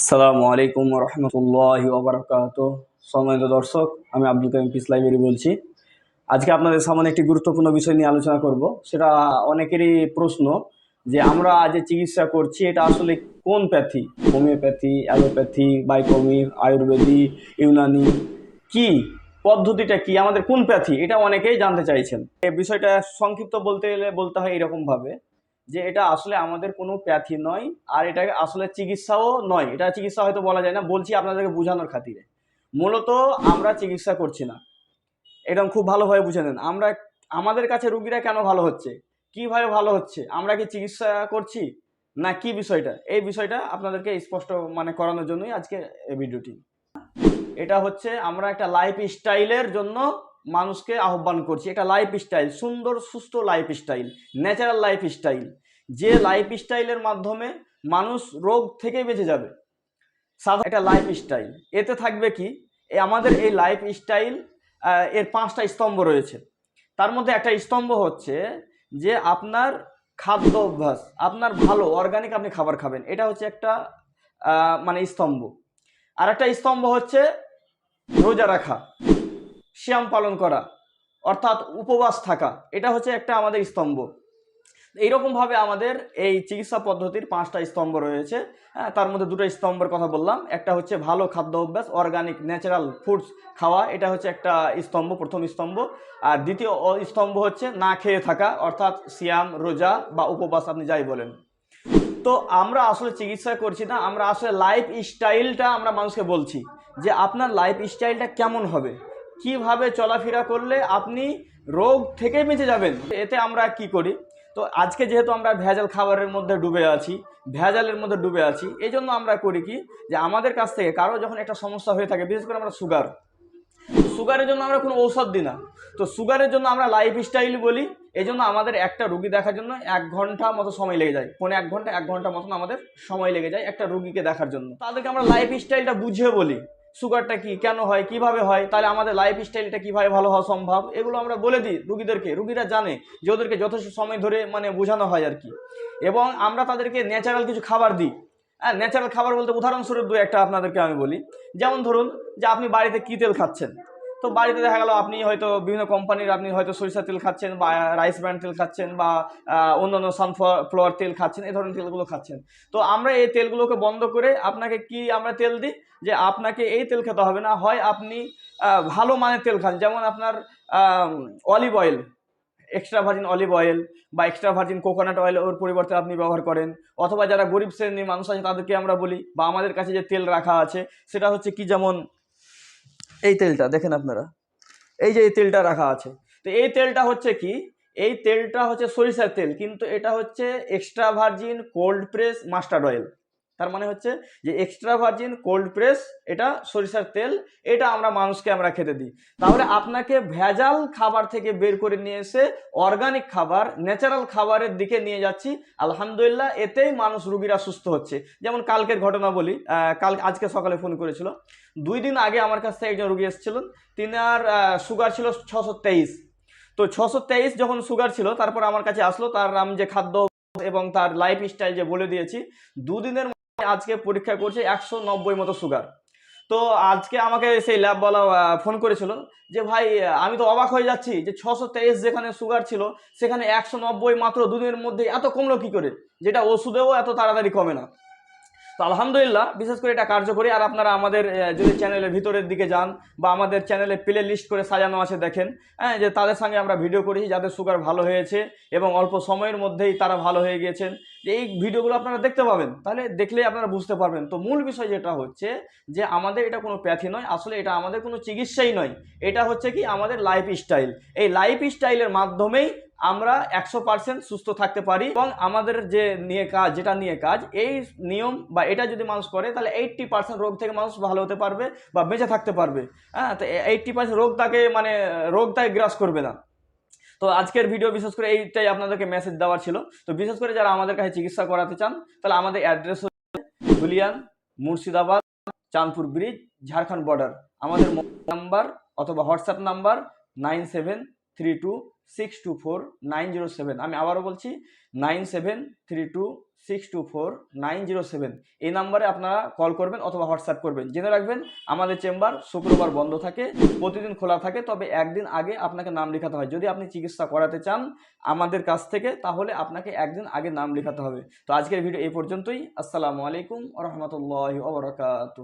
আসসালামু আলাইকুম রহমতুল্লাহ ওবরাকাত সম্মানিত দর্শক, আমি আব্দুল কালাম পিস লাইব্রেরি বলছি। আজকে আপনাদের সামনে একটি গুরুত্বপূর্ণ বিষয় নিয়ে আলোচনা করব। সেটা অনেকেরই প্রশ্ন যে আমরা যে চিকিৎসা করছি, এটা আসলে কোন প্যাথি? হোমিওপ্যাথি, অ্যালোপ্যাথি, বাইকমি আয়ুর্বেদিক ইউনানি, কি? পদ্ধতিটা কি? আমাদের কোন প্যাথি? এটা অনেকেই জানতে চাইছেন। এই বিষয়টা সংক্ষিপ্ত বলতে গেলে বলতে হয় এরকমভাবে। যে এটা আসলে আমাদের কোনো প্যাথি নয়, আর এটা আসলে চিকিৎসাও নয়। এটা চিকিৎসা হয়তো বলা যায় না, বলছি আপনাদেরকে বোঝানোর খাতিরে। মূলত আমরা চিকিৎসা করছি না। এরকম খুব ভালোভাবে বুঝে নেন। আমরা, আমাদের কাছে রুগীরা কেন ভালো হচ্ছে? কীভাবে ভালো হচ্ছে? আমরা কি চিকিৎসা করছি? না, কি বিষয়টা? এই বিষয়টা আপনাদেরকে স্পষ্ট মানে করানোর জন্যই আজকে এই ভিডিওটি। এটা হচ্ছে আমরা একটা লাইফ স্টাইলের জন্য মানুষকে আহ্বান করছি। একটা লাইফ স্টাইল সুন্দর, সুস্থ life style natural life style যে লাইফ স্টাইলের মাধ্যমে মানুষ রোগ থেকে বেঁচে যাবে। সাধারণ একটা লাইফ স্টাইল এতে থাকবে কি? আমাদের এই লাইফ স্টাইল এর পাঁচটা স্তম্ভ রয়েছে। তার মধ্যে একটা স্তম্ভ হচ্ছে যে আপনার খাদ্য অভ্যাস, আপনার ভালো অর্গানিক আপনি খাবার খাবেন। এটা হচ্ছে একটা মানে স্তম্ভ। আর একটা স্তম্ভ হচ্ছে রোজা রাখা। শ্যাম পালন করা, অর্থাৎ উপবাস থাকা, এটা হচ্ছে একটা আমাদের স্তম্ভ। এইরকমভাবে আমাদের এই চিকিৎসা পদ্ধতির পাঁচটা স্তম্ভ রয়েছে। হ্যাঁ তার মধ্যে দুটো স্তম্ভের কথা বললাম। একটা হচ্ছে ভালো খাদ্য অভ্যাস অর্গানিক ন্যাচারাল ফুডস খাওয়া, এটা হচ্ছে একটা স্তম্ভ, প্রথম স্তম্ভ। আর দ্বিতীয় স্তম্ভ হচ্ছে না খেয়ে থাকা, অর্থাৎ সিয়াম, রোজা বা উপবাস আপনি যাই বলেন। তো আমরা আসলে চিকিৎসা করছি না, আমরা আসলে লাইফ স্টাইলটা আমরা মানুষকে বলছি যে আপনার লাইফ স্টাইলটা কেমন হবে? কীভাবে চলাফেরা করলে আপনি রোগ থেকে বেঁচে যাবেন? এতে আমরা কি করি? তো আজকে যেহেতু আমরা ভেজাল খাবারের মধ্যে ডুবে আছি, ভেজালের মধ্যে ডুবে আছি এই জন্য আমরা করি কি? যে আমাদের কাছ থেকে কারও যখন একটা সমস্যা হয়ে থাকে, বিশেষ করে আমরা সুগার, সুগারের জন্য আমরা কোনো ঔষধ দিই না। তো সুগারের জন্য আমরা লাইফ স্টাইল বলি এই জন্য আমাদের একটা রুগী দেখার জন্য এক ঘণ্টা মতো সময় লেগে যায়। পৌনে এক ঘণ্টা এক ঘণ্টা মতন আমাদের সময় লেগে যায় একটা রুগীকে দেখার জন্য। তাদেরকে আমরা লাইফ স্টাইলটা বুঝিয়ে বলি। সুগারটা কি, কেন হয়, কীভাবে হয়, তাহলে আমাদের লাইফ স্টাইলটা কীভাবে ভালো হওয়া সম্ভব, এগুলো আমরা বলে দিই রুগীদেরকে। রুগীরা জানে যে ওদেরকে যথেষ্ট সময় ধরে মানে বোঝানো হয় আর কি। এবং আমরা তাদেরকে ন্যাচারাল কিছু খাবার দিই। হ্যাঁ ন্যাচারাল খাবার বলতে উদাহরণস্বরূপ দু একটা আপনাদেরকে আমি বলি। যেমন ধরুন যে আপনি বাড়িতে কী তেল খাচ্ছেন? তো বাড়িতে দেখা গেল আপনি হয়তো বিভিন্ন কোম্পানির আপনি হয়তো সরিষা তেল খাচ্ছেন বা রাইস ব্র্যান্ড তেল খাচ্ছেন বা অন্যান্য সানফ্লাওয়ার তেল খাচ্ছেন, এই ধরনের তেলগুলো খাচ্ছেন। তো আমরা এই তেলগুলোকে বন্ধ করে আপনাকে কি আমরা তেল দিই? যে আপনাকে এই তেল খেতে হবে না, হয় আপনি ভালো মানের তেল খান। যেমন আপনার olive oil extra virgin olive oil বা এক্সট্রা ভার্জিন কোকোনাট অয়েল ওর পরিবর্তে আপনি ব্যবহার করেন। অথবা যারা গরিব শ্রেণির মানুষ আছে তাদেরকে আমরা বলি, বা আমাদের কাছে যে তেল রাখা আছে, সেটা হচ্ছে কি যেমন এই তেলটা, দেখেন আপনারা। এই যে এই তেলটা রাখা আছে। তো এই তেলটা হচ্ছে কি? এই তেলটা হচ্ছে সরিষার তেল, কিন্তু এটা হচ্ছে extra virgin cold press mustard oil তার মানে হচ্ছে যে এক্সট্রা ভার্জিন কোল্ড প্রেস এটা সরিষার তেল, এটা আমরা মানুষকে আমরা খেতে দিই। তাহলে আপনাকে ভেজাল খাবার থেকে বের করে নিয়ে এসে অর্গানিক খাবার ন্যাচারাল খাবারের দিকে নিয়ে যাচ্ছি। আলহামদুলিল্লাহ, এতেই মানুষ রুগীরা সুস্থ হচ্ছে। যেমন কালকের ঘটনা বলি কাল, আজকে সকালে ফোন করেছিল। দুই দিন আগে আমার কাছ থেকে একজন রুগী এসেছিলেন তিনার সুগার ছিল ছশো তেইশ। তো ছশো তেইশ যখন সুগার ছিল, তারপর আমার কাছে আসলো, তার আমি যে খাদ্য এবং তার লাইফ স্টাইল যে বলে দিয়েছি, দুদিনের আজকে পরীক্ষা করছে একশো নব্বই মতো সুগার তো আজকে আমাকে সেই ল্যাবওয়ালা ফোন করেছিল যে, ভাই, আমি তো অবাক হয়ে যাচ্ছি যে ছশো তেইশ যেখানে সুগার ছিল, সেখানে একশো নব্বই মাত্র দুদিনের মধ্যে এত কমলো কি করে? যেটা ওষুধেও এত তাড়াতাড়ি কমে না। তো আলহামদুলিল্লাহ, বিশেষ করে এটা কার্যকরী। আর আপনারা আমাদের যদি চ্যানেলের ভিতরের দিকে যান বা আমাদের চ্যানেলে প্লে লিস্ট করে সাজানো আছে দেখেন হ্যাঁ যে তাদের সঙ্গে আমরা ভিডিও করেছি যাদের সুগার ভালো হয়েছে এবং অল্প সময়ের মধ্যেই তারা ভালো হয়ে গিয়েছেন। যে এই ভিডিওগুলো আপনারা দেখতে পাবেন, তাহলে দেখলেই আপনারা বুঝতে পারবেন। তো মূল বিষয় যেটা হচ্ছে যে আমাদের এটা কোনো প্যাথি নয়, আসলে এটা আমাদের কোনো চিকিৎসাই নয়। এটা হচ্ছে কি আমাদের লাইফ স্টাইল এই লাইফ স্টাইলের মাধ্যমেই আমরা একশো পার্সেন্ট সুস্থ থাকতে পারি এবং আমাদের যে নিয়ে কাজ, যেটা নিয়ে কাজ, এই নিয়ম বা এটা যদি মানুষ করে, তাহলে এইট্টি পার্সেন্ট রোগ থেকে মানুষ ভালো হতে পারবে বা বেঁচে থাকতে পারবে। হ্যাঁ তো এইট্টি পার্সেন্ট রোগ তাকে মানে রোগ তাকে গ্রাস করবে না। তো আজকের ভিডিও বিশেষ করে এইটাই আপনাদেরকে মেসেজ দেওয়ার ছিল। তো বিশেষ করে যারা আমাদের কাছে চিকিৎসা করাতে চান, তাহলে আমাদের অ্যাড্রেস হচ্ছে ধুলিয়ান মুর্শিদাবাদ, চাঁদপুর ব্রিজ ঝাড়খণ্ড বর্ডার আমাদের নাম্বার অথবা WhatsApp number nine seven three two six two four nine zero seven আমি আবারও বলছি nine seven three two six two four nine zero seven এই নাম্বারে আপনারা কল করবেন অথবা হোয়াটসঅ্যাপ করবেন। জেনে রাখবেন, আমাদের চেম্বার শুক্রবার বন্ধ থাকে, প্রতিদিন খোলা থাকে, তবে একদিন আগে আপনাকে নাম লেখাতে হয়। যদি আপনি চিকিৎসা করাতে চান আমাদের কাছ থেকে, তাহলে আপনাকে একদিন আগে নাম লেখাতে হবে। তো আজকের ভিডিও এই পর্যন্তই। আসসালামু আলাইকুম রহমতুল্লাহ ওবরাকাতু